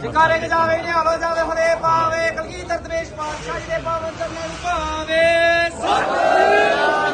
ਜਿਕਾਰੇ ਗਜਾਵੇ ਨਿਹਾਲੋ ਜਾਵੇ ਹਰੇ ਪਾਵੇ ਕਲਗੀਧਰ ਦਰਵੇਸ਼ ਪਾਤਸ਼ਾਹ ਜੀ ਦੇ ਪਾਵਨ ਚਰਨਾਂ ਨੂੰ ਪਾਵੇ ਤਿਲਕ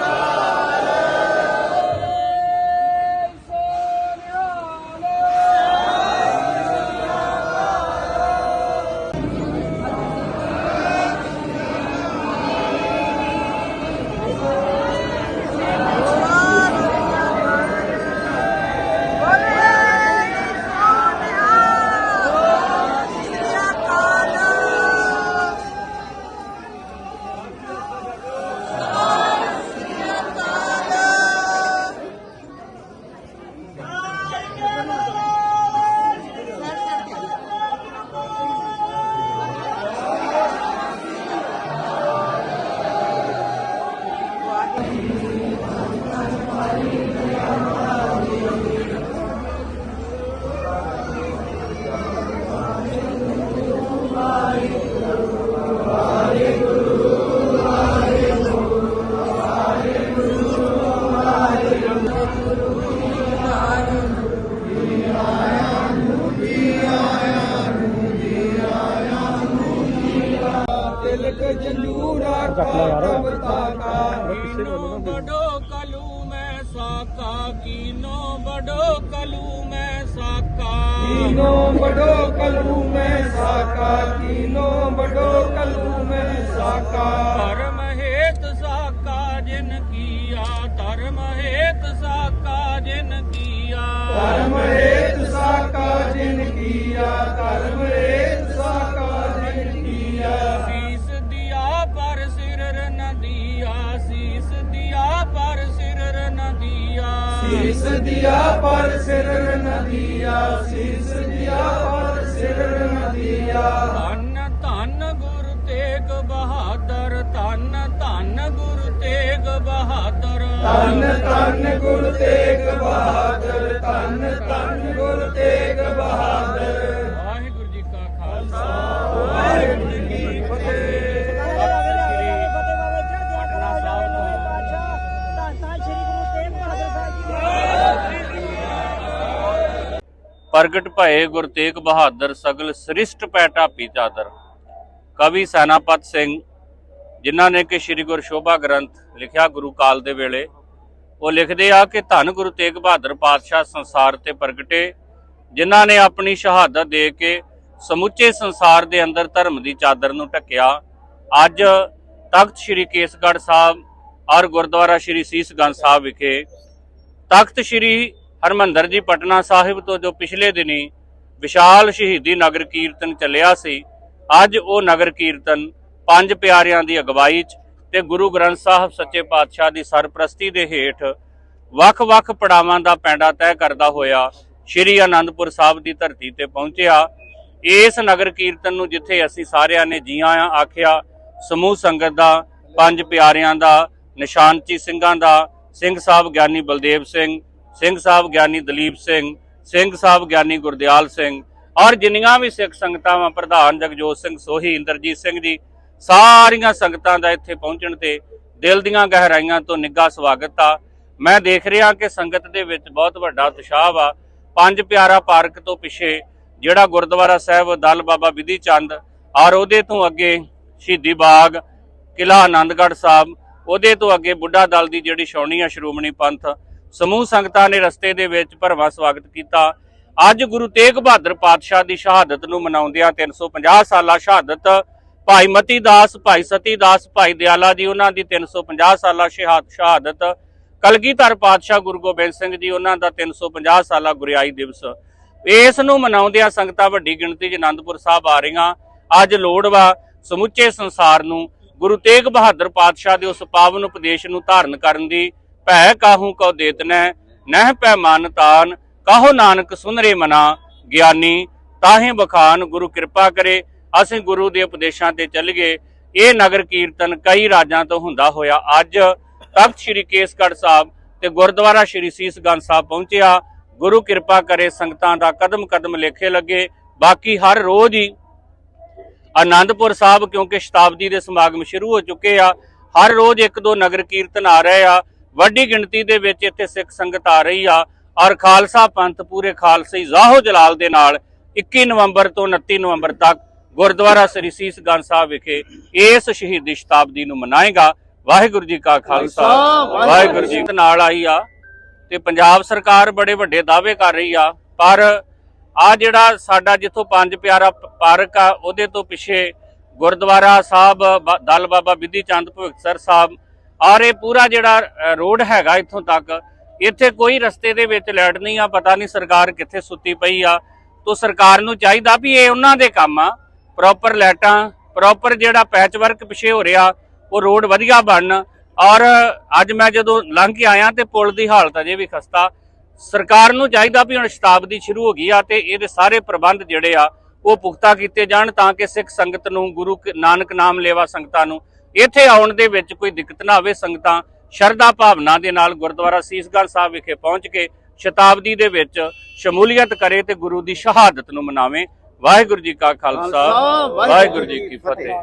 ਜੰਜੂਰਾ ਕਵਤਾ ਕਾ ਕੀਨੋ ਬੜੋ ਕਲੂ ਮੈਂ ਸਾਕਾ ਕੀਨੋ ਬੜੋ ਕਲੂ ਮੈਂ ਸਾਕਾ ਕੀਨੋ ਬੜੋ ਕਲੂ ਮੈਂ ਸਾਕਾ ਕੀਨੋ ਬੜੋ ਕਲੂ ਮੈਂ ਸਾਕਾ ਧਰਮ ਹੇਤ ਸਾਕਾ ਜਿਨ ਕੀਆ ਧਰਮ ਹੇਤ ਸਾਕਾ ਜਿਨ ਕੀਆ ਧਰਮ ਹੇਤ ਸਾਕਾ ਸੀਸ ਦਿਆ ਪਰ ਸਿਰ ਨਦੀਆ ਸੀਸ ਦਿਆ ਪਰ ਸਿਰ ਨਦੀਆ। ਧੰਨ ਧੰਨ ਗੁਰੂ ਤੇਗ ਬਹਾਦਰ ਧੰਨ ਧੰਨ ਗੁਰੂ ਤੇਗ ਬਹਾਦਰ। ਧੰਨ ਧੰਨ ਗੁਰ ਤੇਗ ਬਹਾਦਰ ਧੰਨ ਧੰਨ ਗੁਰ ਤੇਗ ਬਹਾਦਰ। ਪ੍ਰਗਟ ਭਏ ਗੁਰ ਤੇਗ ਬਹਾਦਰ ਸਗਲ ਸ੍ਰਿਸ਼ਟ ਪੈ ਢਾਪੀ ਚਾਦਰ। ਕਵੀ ਸੈਨਾਪਤ ਸਿੰਘ, ਜਿਨ੍ਹਾਂ ਨੇ ਕਿ ਸ੍ਰੀ ਗੁਰ ਸ਼ੋਭਾ ਗ੍ਰੰਥ ਲਿਖਿਆ ਗੁਰੂ ਕਾਲ ਦੇ ਵੇਲੇ, ਉਹ ਲਿਖਦੇ ਆ ਕਿ ਧੰਨ ਗੁਰੂ ਤੇਗ ਬਹਾਦਰ ਪਾਤਸ਼ਾਹ ਸੰਸਾਰ ਤੇ ਪ੍ਰਗਟੇ, ਜਿਨ੍ਹਾਂ ਨੇ ਆਪਣੀ ਸ਼ਹਾਦਤ ਦੇ ਕੇ ਸਮੁੱਚੇ ਸੰਸਾਰ ਦੇ ਅੰਦਰ ਧਰਮ ਦੀ ਚਾਦਰ ਨੂੰ ਢੱਕਿਆ। ਅੱਜ ਤਖਤ ਸ੍ਰੀ ਕੇਸਗੜ੍ਹ ਸਾਹਿਬ, ਔਰ ਗੁਰਦੁਆਰਾ ਸ੍ਰੀ ਸੀਸਗੰਜ ਸਾਹਿਬ ਵਿਖੇ ਤਖਤ ਸ੍ਰੀ ਹਰਮੰਦਰ ਜੀ ਪਟਨਾ ਸਾਹਿਬ ਤੋਂ ਜੋ ਪਿਛਲੇ ਦਿਨੀ ਵਿਸ਼ਾਲ ਸ਼ਹੀਦੀ ਨਗਰ ਕੀਰਤਨ ਚੱਲਿਆ ਸੀ, ਅੱਜ ਉਹ ਨਗਰ ਕੀਰਤਨ ਪੰਜ ਪਿਆਰਿਆਂ ਦੀ ਅਗਵਾਈ 'ਚ ਤੇ ਗੁਰੂ ਗ੍ਰੰਥ ਸਾਹਿਬ ਸੱਚੇ ਪਾਤਸ਼ਾਹ ਦੀ ਸਰਪ੍ਰਸਤੀ ਦੇ ਹੇਠ ਵੱਖ-ਵੱਖ ਪੜਾਵਾਂ ਦਾ ਪੈਂਡਾ ਤੈਅ ਕਰਦਾ ਹੋਇਆ ਸ੍ਰੀ ਅਨੰਦਪੁਰ ਸਾਹਿਬ ਦੀ ਧਰਤੀ ਤੇ ਪਹੁੰਚਿਆ। ਇਸ ਨਗਰ ਕੀਰਤਨ ਨੂੰ ਜਿੱਥੇ ਅਸੀਂ ਸਾਰਿਆਂ ਨੇ ਜੀਆਂ ਆਖਿਆ, ਸਮੂਹ ਸੰਗਤ ਦਾ, ਪੰਜ ਪਿਆਰਿਆਂ ਦਾ, ਨਿਸ਼ਾਨਚੀ ਸਿੰਘਾਂ ਦਾ, ਸਿੰਘ ਸਾਹਿਬ ਗਿਆਨੀ ਬਲਦੇਵ ਸਿੰਘ ਸਿੰਘ ਸਾਹਿਬ, ਗਿਆਨੀ ਦਲੀਪ ਸਿੰਘ ਸਿੰਘ ਸਾਹਿਬ, ਗਿਆਨੀ ਗੁਰਦਿਆਲ ਸਿੰਘ ਔਰ ਜਿੰਨੀਆਂ ਵੀ ਸਿੱਖ ਸੰਗਤਾਂ ਵਾਂ ਪ੍ਰਧਾਨ ਜਗਜੋਤ ਸਿੰਘ ਸੋਹੀ, ਇੰਦਰਜੀਤ ਸਿੰਘ ਜੀ, ਸਾਰੀਆਂ ਸੰਗਤਾਂ ਦਾ ਇੱਥੇ ਪਹੁੰਚਣ ਤੇ ਦਿਲ ਦੀਆਂ ਗਹਿਰਾਈਆਂ ਤੋਂ ਨਿੱਘਾ ਸਵਾਗਤ ਆ। ਮੈਂ ਦੇਖ ਰਿਹਾ ਕਿ ਸੰਗਤ ਦੇ ਵਿੱਚ ਬਹੁਤ ਵੱਡਾ ਉਤਸ਼ਾਹ ਵਾ। ਪੰਜ ਪਿਆਰਾ ਪਾਰਕ ਤੋਂ ਪਿੱਛੇ ਜਿਹੜਾ ਗੁਰਦੁਆਰਾ ਸਾਹਿਬ, ਦਲ ਬਾਬਾ ਵਿਧੀ ਚੰਦ ਔਰ ਉਹਦੇ ਤੋਂ ਅੱਗੇ ਸ਼ਹੀਦੀ ਬਾਗ ਕਿਲਾ ਆਨੰਦਗੜ੍ਹ ਸਾਹਿਬ, ਉਹਦੇ ਤੋਂ ਅੱਗੇ ਬੁੱਢਾ ਦਲ ਦੀ ਜਿਹੜੀ ਛਾਉਣੀ ਆ ਸ਼੍ਰੋਮਣੀ ਪੰਥ ਸਮੂਹ ਸੰਗਤਾਂ ਨੇ ਰਸਤੇ ਦੇ ਵਿੱਚ ਭਰਵਾਂ ਸਵਾਗਤ ਕੀਤਾ। ਅੱਜ ਗੁਰੂ ਤੇਗ ਬਹਾਦਰ ਪਾਤਸ਼ਾਹ ਦੀ ਸ਼ਹਾਦਤ ਨੂੰ ਮਨਾਉਂਦਿਆਂ 350 ਸਾਲਾ ਸ਼ਹਾਦਤ, ਭਾਈ ਮਤੀ ਦਾਸ, ਭਾਈ ਸਤੀ ਦਾਸ, ਭਾਈ ਦਿਆਲਾ ਜੀ, ਉਹਨਾਂ ਦੀ 350 ਸਾਲਾ ਸ਼ਹਾਦ ਸ਼ਹਾਦਤ, ਕਲਗੀਧਰ ਪਾਤਸ਼ਾਹ ਗੁਰੂ ਗੋਬਿੰਦ ਸਿੰਘ ਜੀ, ਉਹਨਾਂ ਦਾ 350 ਸਾਲਾ ਗੁਰਿਆਈ ਦਿਵਸ। ਇਸ ਨੂੰ ਮਨਾਉਂਦਿਆਂ ਸੰਗਤਾਂ ਵੱਡੀ ਗਿਣਤੀ 'ਚ ਆਨੰਦਪੁਰ ਸਾਹਿਬ ਆ ਰਹੀਆਂ। ਅੱਜ ਲੋੜ ਵਾ ਸਮੁੱਚੇ ਸੰਸਾਰ ਨੂੰ ਗੁਰੂ ਤੇਗ ਬਹਾਦਰ ਪਾਤਸ਼ਾਹ ਦੇ ਉਸ ਪਾਵਨ ਉਪਦੇਸ਼ ਨੂੰ ਧਾਰਨ ਕਰਨ ਦੀ। ਭੈ ਕਾਹੂ ਕਉ ਦੇਤਨੈ, ਨਹਿ ਪੈ ਮਨ ਤਾਨ, ਕਹੋ ਨਾਨਕ ਸੁਨਰੇ ਮਨਾ। ਗਿਆਨੀ, ਤਾਹੇ ਬਖਾਨ ਗੁਰੂ ਕਿਰਪਾ ਕਰੇ, ਅਸੀਂ ਗੁਰੂ ਦੇ ਉਪਦੇਸ਼ਾਂ ਤੇ ਚੱਲ ਗਏ ਇਹ ਨਗਰ ਕੀਰਤਨ ਕਈ ਰਾਜਾਂ ਤੋਂ ਹੁੰਦਾ ਹੋਇਆ ਅੱਜ। ਤਖਤ ਸ੍ਰੀ ਕੇਸਗੜ੍ਹ ਸਾਹਿਬ ਤੇ ਗੁਰਦੁਆਰਾ ਸ੍ਰੀ ਸੀਸਗੰਜ ਸਾਹਿਬ ਪਹੁੰਚਿਆ। ਗੁਰੂ ਕਿਰਪਾ ਕਰੇ, ਸੰਗਤਾਂ ਦਾ ਕਦਮ ਕਦਮ ਲੇਖੇ ਲੱਗੇ। ਬਾਕੀ ਹਰ ਰੋਜ਼ ਹੀ ਆਨੰਦਪੁਰ ਸਾਹਿਬ, ਕਿਉਂਕਿ ਸ਼ਤਾਬਦੀ ਦੇ ਸਮਾਗਮ ਸ਼ੁਰੂ ਹੋ ਚੁੱਕੇ ਆ, ਹਰ ਰੋਜ਼ ਇੱਕ ਦੋ ਨਗਰ ਕੀਰਤਨ ਆ ਰਹੇ ਆ। ਵੱਡੀ ਗਿਣਤੀ ਦੇ ਵਿੱਚ ਇੱਥੇ ਸਿੱਖ ਸੰਗਤ ਆ ਰਹੀ ਆ। ਔਰ ਖਾਲਸਾ ਪੰਥ ਪੂਰੇ ਖਾਲਸੀ ਜ਼ਾਹੋ ਜਲਾਲ ਦੇ ਨਾਲ 21 ਨਵੰਬਰ ਤੋਂ 29 ਨਵੰਬਰ ਤੱਕ ਗੁਰਦੁਆਰਾ ਸ੍ਰੀ ਸੀਸ ਗੰਜ ਸਾਹਿਬ ਵਿਖੇ ਇਸ ਸ਼ਹੀਦੀ ਸ਼ਤਾਬਦੀ ਨੂੰ ਮਨਾਏਗਾ। ਵਾਹਿਗੁਰੂ ਜੀ ਕਾ ਖਾਲਸਾ। ਵਾਹਿਗੁਰੂ ਜੀ ਨਾਲ ਆਈ ਆ ਤੇ ਪੰਜਾਬ ਸਰਕਾਰ ਬੜੇ ਵੱਡੇ ਦਾਅਵੇ ਕਰ ਰਹੀ ਆ। ਪਰ ਆ ਜਿਹੜਾ ਸਾਡਾ ਜਿੱਥੋਂ ਪੰਜ ਪਿਆਰਾ ਪਾਰਕ ਆ ਉਹਦੇ ਤੋਂ ਪਿੱਛੇ ਗੁਰਦੁਆਰਾ ਸਾਹਿਬ ਦਲ ਬਾਬਾ ਬਿੱਧੀ ਚੰਦ ਭਗਤਸਰ ਸਾਹਿਬ ਔਰ ਇਹ ਪੂਰਾ ਜਿਹੜਾ ਰੋਡ ਹੈਗਾ ਇੱਥੋਂ ਤੱਕ, ਇੱਥੇ ਕੋਈ ਰਸਤੇ ਦੇ ਵਿੱਚ ਲਾਈਟ ਨਹੀਂ ਆ, ਪਤਾ ਨਹੀਂ ਸਰਕਾਰ ਕਿੱਥੇ ਸੁੱਤੀ ਪਈ ਆ। ਤੋ ਸਰਕਾਰ ਨੂੰ ਚਾਹੀਦਾ ਵੀ ਇਹ ਉਹਨਾਂ ਦੇ ਕੰਮ ਆ ਪ੍ਰੋਪਰ ਲਾਈਟਾਂ ਪ੍ਰੋਪਰ ਜਿਹੜਾ ਪੈਚ ਵਰਕ ਪਿੱਛੇ ਹੋ ਰਿਹਾ, ਉਹ ਰੋਡ ਵਧੀਆ ਬਣਨ। ਔਰ ਅੱਜ ਮੈਂ ਜਦੋਂ ਲੰਘ ਕੇ ਆਇਆ ਤੇ ਪੁਲ ਦੀ ਹਾਲਤ ਅਜੇ ਵੀ ਖਸਤਾ। ਸਰਕਾਰ ਨੂੰ ਚਾਹੀਦਾ ਵੀ ਹੁਣ ਸ਼ਤਾਬਦੀ ਸ਼ੁਰੂ ਹੋ ਗਈ ਆ ਤੇ ਇਹਦੇ ਸਾਰੇ ਪ੍ਰਬੰਧ ਜਿਹੜੇ ਆ, ਉਹ ਪੁਖਤਾ ਕੀਤੇ ਜਾਣ ਤਾਂ ਕਿ ਸਿੱਖ ਸੰਗਤ ਨੂੰ, ਗੁਰੂ ਕ- ਨਾਨਕ ਨਾਮ ਲੇਵਾ ਸੰਗਤਾਂ ਨੂੰ ਇੱਥੇ ਆਉਣ ਦੇ ਵਿੱਚ ਕੋਈ ਦਿੱਕਤ ਨਾ ਆਵੇ ਸੰਗਤਾਂ ਸ਼ਰਧਾ ਭਾਵਨਾ ਦੇ ਨਾਲ ਗੁਰਦੁਆਰਾ ਸੀਸਗੜ੍ਹ ਸਾਹਿਬ ਵਿਖੇ ਪਹੁੰਚ ਕੇ ਸ਼ਤਾਬਦੀ ਦੇ ਵਿੱਚ ਸ਼ਮੂਲੀਅਤ ਕਰੇ ਤੇ ਗੁਰੂ ਦੀ ਸ਼ਹਾਦਤ ਨੂੰ ਮਨਾਵੇ। ਵਾਹਿਗੁਰੂ ਜੀ ਕਾ ਖਾਲਸਾ ਵਾਹਿਗੁਰੂ ਜੀ ਕੀ ਫਤਿਹ।